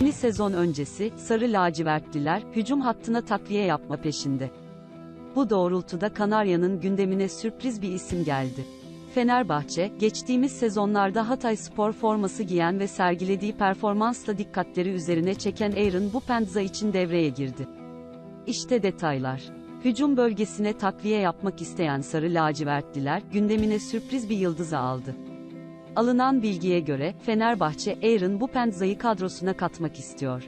Yeni sezon öncesi, Sarı Lacivertliler, hücum hattına takviye yapma peşinde. Bu doğrultuda Kanarya'nın gündemine sürpriz bir isim geldi. Fenerbahçe, geçtiğimiz sezonlarda Hatay spor forması giyen ve sergilediği performansla dikkatleri üzerine çeken Aaron Bupenza için devreye girdi. İşte detaylar. Hücum bölgesine takviye yapmak isteyen Sarı Lacivertliler, gündemine sürpriz bir yıldızı aldı. Alınan bilgiye göre, Fenerbahçe, Aaron Bupenza'yı kadrosuna katmak istiyor.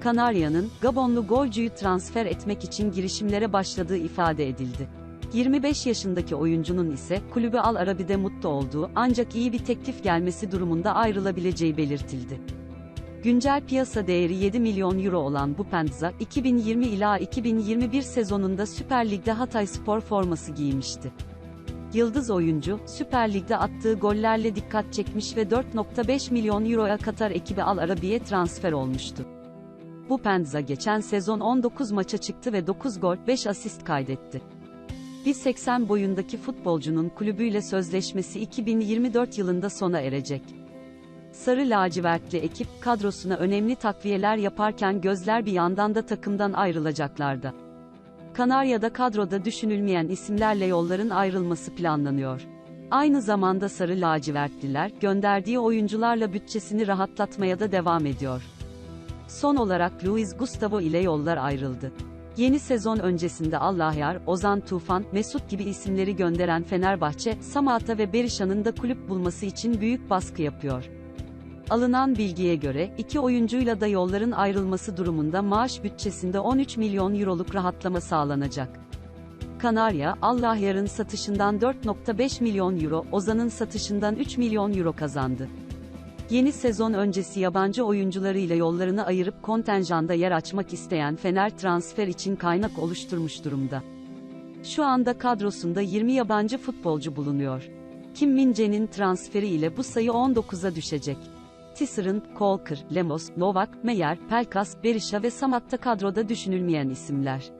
Kanarya'nın, Gabonlu golcüyü transfer etmek için girişimlere başladığı ifade edildi. 25 yaşındaki oyuncunun ise, kulübü Al Arabi'de mutlu olduğu, ancak iyi bir teklif gelmesi durumunda ayrılabileceği belirtildi. Güncel piyasa değeri 7 milyon euro olan Bupenza, 2020 ila 2021 sezonunda Süper Lig'de Hatay Spor forması giymişti. Yıldız oyuncu, Süper Lig'de attığı gollerle dikkat çekmiş ve 4.5 milyon euroya Katar ekibi Al Arabi'ye transfer olmuştu. Bu Penza geçen sezon 19 maça çıktı ve 9 gol, 5 asist kaydetti. 1.80 boyundaki futbolcunun kulübüyle sözleşmesi 2024 yılında sona erecek. Sarı lacivertli ekip, kadrosuna önemli takviyeler yaparken gözler bir yandan da takımdan ayrılacaklarda. Kanarya'da kadroda düşünülmeyen isimlerle yolların ayrılması planlanıyor. Aynı zamanda Sarı lacivertliler, gönderdiği oyuncularla bütçesini rahatlatmaya da devam ediyor. Son olarak Luis Gustavo ile yollar ayrıldı. Yeni sezon öncesinde Allahyar, Ozan Tufan, Mesut gibi isimleri gönderen Fenerbahçe, Samata ve Berisha'nın da kulüp bulması için büyük baskı yapıyor. Alınan bilgiye göre, iki oyuncuyla da yolların ayrılması durumunda maaş bütçesinde 13 milyon euroluk rahatlama sağlanacak. Kanarya, Allahyar'ın satışından 4.5 milyon euro, Ozan'ın satışından 3 milyon euro kazandı. Yeni sezon öncesi yabancı oyuncularıyla yollarını ayırıp kontenjanda yer açmak isteyen Fener transfer için kaynak oluşturmuş durumda. Şu anda kadrosunda 20 yabancı futbolcu bulunuyor. Kim Min-jae'nin transferi ile bu sayı 19'a düşecek. Tisserand, Kolker, Lemos, Novak, Meyer, Pelkas, Berisha ve Samat'ta kadroda düşünülmeyen isimler.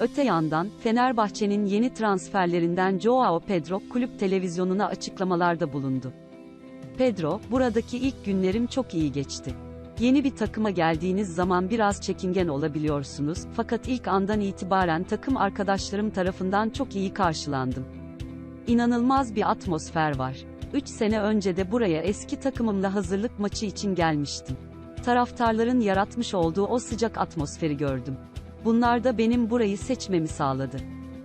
Öte yandan, Fenerbahçe'nin yeni transferlerinden Joao Pedro, kulüp televizyonuna açıklamalarda bulundu. Pedro, buradaki ilk günlerim çok iyi geçti. Yeni bir takıma geldiğiniz zaman biraz çekingen olabiliyorsunuz, fakat ilk andan itibaren takım arkadaşlarım tarafından çok iyi karşılandım. İnanılmaz bir atmosfer var. 3 sene önce de buraya eski takımımla hazırlık maçı için gelmiştim. Taraftarların yaratmış olduğu o sıcak atmosferi gördüm. Bunlar da benim burayı seçmemi sağladı.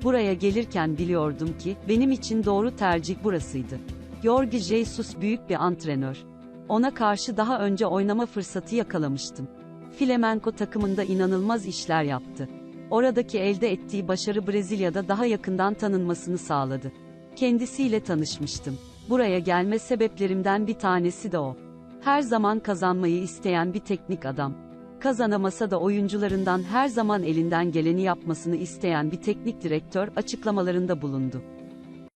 Buraya gelirken biliyordum ki, benim için doğru tercih burasıydı. Jorge Jesus büyük bir antrenör. Ona karşı daha önce oynama fırsatı yakalamıştım. Flamenco takımında inanılmaz işler yaptı. Oradaki elde ettiği başarı Brezilya'da daha yakından tanınmasını sağladı. Kendisiyle tanışmıştım. Buraya gelme sebeplerimden bir tanesi de o. Her zaman kazanmayı isteyen bir teknik adam. Kazanamasa da oyuncularından her zaman elinden geleni yapmasını isteyen bir teknik direktör açıklamalarında bulundu.